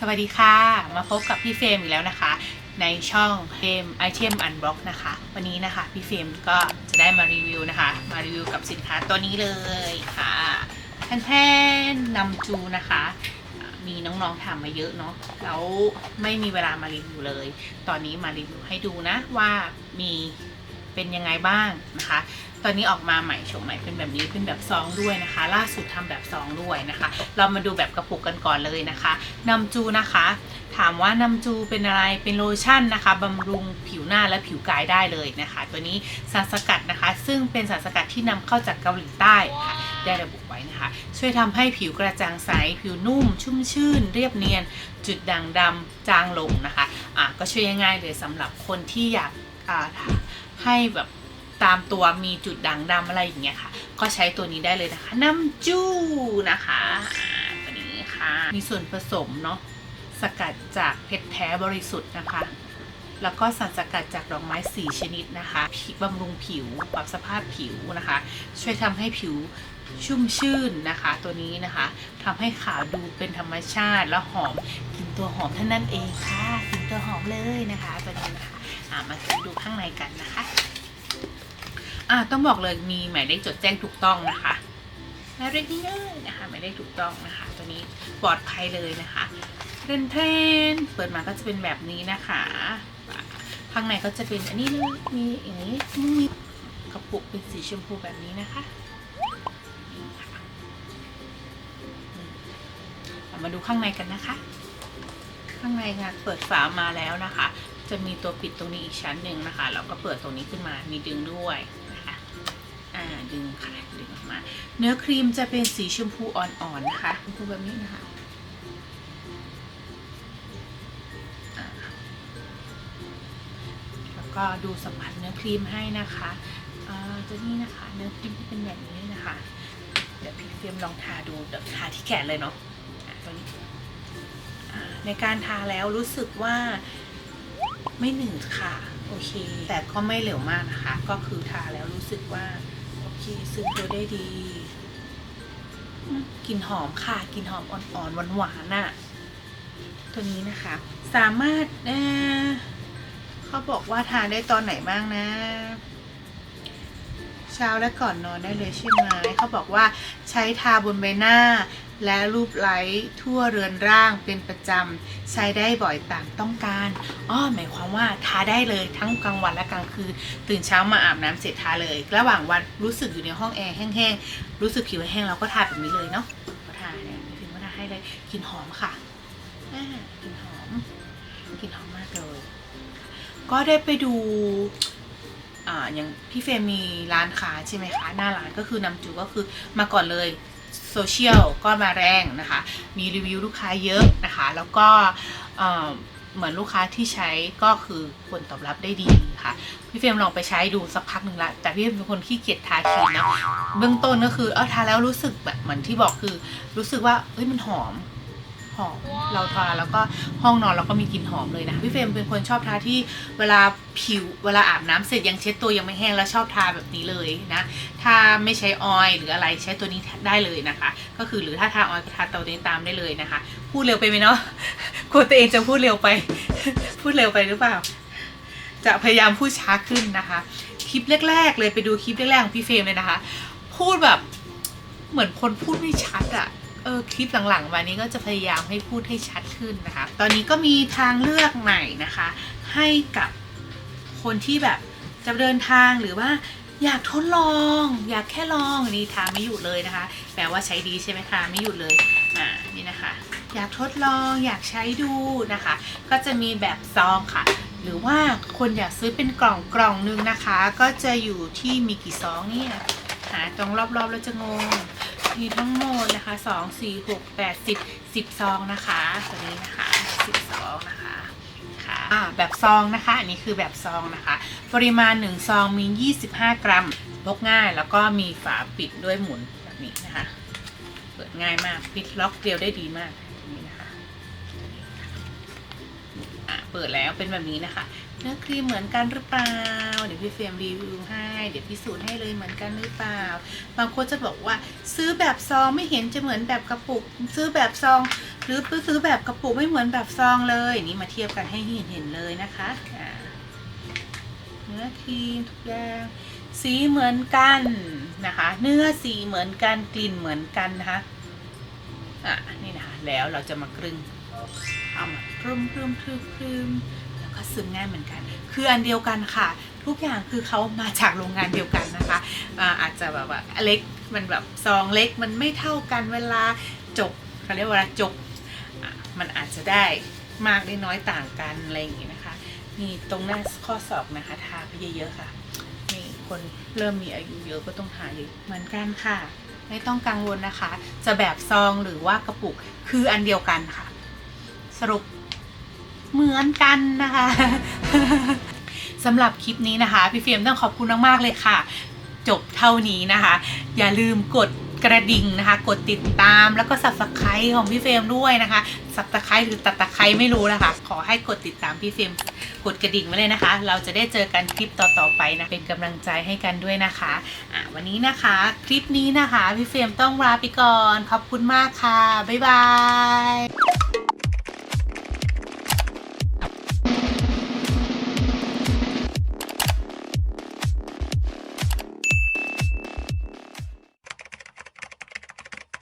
สวัสดีค่ะ มาพบกับพี่เฟรมอีกแล้วนะคะ ในช่องเฟรมไอเทมอันบล็อกนะคะ วันนี้นะคะพี่เฟรมก็จะได้มารีวิวนะคะ มารีวิวกับสินค้าตัวนี้เลยค่ะแทนนำจูนะคะ มีน้องๆถามมาเยอะเนาะแล้วไม่มีเวลามารีวิวเลย ตอนนี้มารีวิวให้ดูนะว่ามี เป็นยังไงบ้างนะคะ ตอนนี้ออกมาใหม่โฉมใหม่เป็นแบบนี้เป็นแบบซองด้วยนะคะ ล่าสุดทำแบบซองด้วยนะคะ เรามาดูแบบกระปุกกันก่อนเลยนะคะนำจูนะคะ ถามว่านำจูเป็นอะไรเป็นโลชั่นนะคะบำรุงผิวหน้าและผิวกายได้เลยนะคะ ตัวนี้สารสกัดนะคะ ซึ่งเป็นสารสกัดที่นำเข้าจากเกาหลีใต้ค่ะได้ระบุไว้นะคะ ช่วยทำให้ผิวกระจ่างใส ผิวนุ่ม ชุ่มชื่น เรียบเนียน จุดด่างดำจางลงนะคะ อะก็ช่วยง่ายเลยสำหรับคนที่อยากอ่า ให้แบบตามตัวมีจุดด่างดำอะไรอย่างเงี้ยค่ะ ก็ใช้ตัวนี้ได้เลยนะคะน้ำจู้นะคะตัวนี้ค่ะ มีส่วนผสมเนาะสกัดจากเพชรแท้บริสุทธิ์นะคะ แล้วก็สารสกัดจากดอกไม้4ชนิดนะคะบำรุงผิวปรับสภาพผิวนะคะ ช่วยทำให้ผิวชุ่มชื่นนะคะ ตัวนี้นะคะทำให้ขาวดูเป็นธรรมชาติและหอมกลิ่นตัวหอมเท่านั้นเองค่ะกลิ่นตัวหอมเลยนะคะตัวนี้นะคะามาดูข้างในกันนะคะอ่าต้องบอกเลยมีหมายเลขจดแจ้งถูกต้องนะคะหมายเลขนี้เลยนะคะหมายเลขถูกต้องนะคะ ตัวนี้ปลอดภัยเลยนะคะเรนเทนเปิดมาก็จะเป็นแบบนี้นะคะข้างในก็จะเป็นอันนี้เลยมีอย่างนี้มีกระปุกเป็นสีชมพูแบบนี้นะคะคะมามาดูข้างในกันนะคะ ข้างในงานเปิดฝามาแล้วนะคะ จะมีตัวปิดตรงนี้อีกชั้นหนึ่งนะคะเราก็เปิดตรงนี้ขึ้นมา มีดึงด้วยนะคะ อ่า ดึงค่ะ ดึงออกมา เนื้อครีมจะเป็นสีชมพูอ่อนๆนะคะชมพูแบบนี้นะคะแล้วก็ดูสัมผัสเนื้อครีมให้นะคะอ่าตัวนี้นะคะ เนื้อครีมที่เป็นแบบนี้นะคะ เดี๋ยวพี่เฟรมลองทาดู เดี๋ยวทาที่แขนเลยเนาะอะตัวนี้อ่าในการทาแล้วรู้สึกว่า ไม่หนืดค่ะ โอเค แต่ก็ไม่เหลวมากนะคะ ก็คือทาแล้วรู้สึกว่า โอเคซึมตัวได้ดีอืมกลิ่นหอมค่ะกลิ่นหอมอ่อนๆหวานๆน่ะ ตัวนี้นะคะ สามารถเอ่อเขาบอกว่าทานได้ตอนไหนบ้างนะ เช้าและก่อนนอนได้เลยใช่ไหมเขาบอกว่าใช้ทาบนใบหน้า และรูปไล้ทั่วเรือนร่างเป็นประจำ ใช้ได้บ่อยตามต้องการอ้อหมายความว่าทาได้เลยทั้งกลางวันและกลางคืน ตื่นเช้ามาอาบน้ำเสร็จทาเลย ระหว่างวันรู้สึกอยู่ในห้องแอร์แห้งๆ รู้สึกผิวแห้งเราก็ทาแบบนี้เลยเนาะก็ทาเนี่ยถึงก็ทาให้เลยกลิ่นหอมค่ะอ่ากลิ่นหอมกลิ่นหอมมากเลย ก็ได้ไปดูอ่าอย่างพี่เฟรมีร้านค้าใช่ไหมคะ หน้าร้านก็คือนำจูก็คือมาก่อนเลย โซเชียลก็มาแรงนะคะ มีรีวิวลูกค้าเยอะนะคะ แล้วก็เหมือนลูกค้าที่ใช้ก็คือผลตอบรับได้ดีค่ะ พี่เฟรมลองไปใช้ดูสักพักหนึ่งละแต่พี่เฟรมเป็นคนขี้เกียจทาครีมนะเบื้องต้นก็คือเออทาแล้วรู้สึกแบบเหมือนที่บอกคือ รู้สึกว่าเอ้ยมันหอม หอมเราทาแล้วก็ห้องนอนเราก็มีกลิ่นหอมเลยนะพี่เฟรมเป็นคนชอบทาที่เวลาผิวเวลาอาบน้ำเสร็จยังเช็ดตัวยังไม่แห้งแล้วชอบทาแบบนี้เลยนะถ้าไม่ใช้ออยล์หรืออะไรใช้ตัวนี้ได้เลยนะคะ ก็คือหรือถ้าทาออยล์ก็ทาตัวนี้ตามได้เลยนะคะ พูดเร็วไปไหมเนาะกลัวตัวเองจะพูดเร็วไป พูดเร็วไปหรือเปล่า จะพยายามพูดช้าขึ้นนะคะ คลิปแรก ๆ เลยไปดูคลิปแรกๆของพี่เฟรมเลยนะคะ พูดแบบเหมือนคนพูดไม่ชัดอะ ออคลิปหลังๆมานี้ก็จะพยายามให้พูดให้ชัดขึ้นนะคะ ตอนนี้ก็มีทางเลือกใหม่นะคะ ให้กับคนที่แบบจะเดินทางหรือว่าอยากทดลอง อยากแค่ลองนี่ทาไม่หยุดเลยนะคะ แปลว่าใช้ดีใช่ไหมคะไม่หยุดเลยอ่านี่นะคะ อยากทดลองอยากใช้ดูนะคะ ก็จะมีแบบซองค่ะ หรือว่าคนอยากซื้อเป็นกล่องกล่องหนึงนะคะ ก็จะอยู่ที่มีกี่ซองเนี่ยหาตรงรอบๆแล้วจะงง มีทั้งหมดนะคะสองสี่หกแปดสิบสิบซองนะคะตัวนี้นะคะสิบซองนะคะค่ะอ่าแบบซองนะคะ อันนี้คือแบบซองนะคะ ปริมาณหนึ่งซองมี 25 กรัมพกง่ายแล้วก็มีฝาปิดด้วยหมุนแบบนี้นะคะ เปิดง่ายมากปิดล็อกเดียวได้ดีมากนี่นะคะอะเปิดแล้วเป็นแบบนี้นะคะ เนื้อครีมเหมือนกันหรือเปล่า เดี๋ยวพี่เฟรมรีวิวให้ เดี๋ยวพิสูจน์ให้เลยเหมือนกันหรือเปล่า บางคนจะบอกว่าซื้อแบบซองไม่เห็นจะเหมือนแบบกระปุก ซื้อแบบซอง หรือซื้อแบบกระปุกไม่เหมือนแบบซองเลย นี่มาเทียบกันให้เห็นเห็นเลยนะคะเนื้อครีมทุกอย่างสีเหมือนกันนะคะ เนื้อสีเหมือนกันกลิ่นเหมือนกันนะคะอะนี่นะคะแล้วเราจะมากรึงเอามาพรึมพรึมพรึมพรึม ก็ซึมง่ายเหมือนกัน คืออันเดียวกันค่ะ ทุกอย่างคือเขามาจากโรงงานเดียวกันนะคะอาจจะแบบว่าเล็กมันแบบซองเล็กมันไม่เท่ากันเวลาจบเขาเรียกว่าจบมันอาจจะได้มากได้น้อยต่างกันอะไรอย่างงี้นะคะนี่ตรงหน้าข้อศอกนะคะทาไปเยอะๆค่ะนี่คนเริ่มมีอายุเยอะก็ต้องทาเยอะเหมือนกันค่ะ ไม่ต้องกังวลนะคะ จะแบบซองหรือว่ากระปุกคืออันเดียวกันค่ะ สรุป เหมือนกันนะคะสำหรับคลิปนี้นะคะ พี่เฟียมต้องขอบคุณมากๆเลยค่ะ จบเท่านี้นะคะ อย่าลืมกดกระดิ่งนะคะ กดติดตามแล้วก็ subscribe ของพี่เฟรมด้วยนะคะ subscribe หรือตัดตะไคร้ไม่รู้นะคะ ขอให้กดติดตามพี่เฟรมกดกระดิ่งไว้เลยนะคะ เราจะได้เจอกันคลิปต่อๆไปนะ เป็นกำลังใจให้กันด้วยนะคะอะวันนี้นะคะ คลิปนี้นะคะ พี่เฟรมต้องลาไปก่อน ขอบคุณมากค่ะ บ๊ายบาย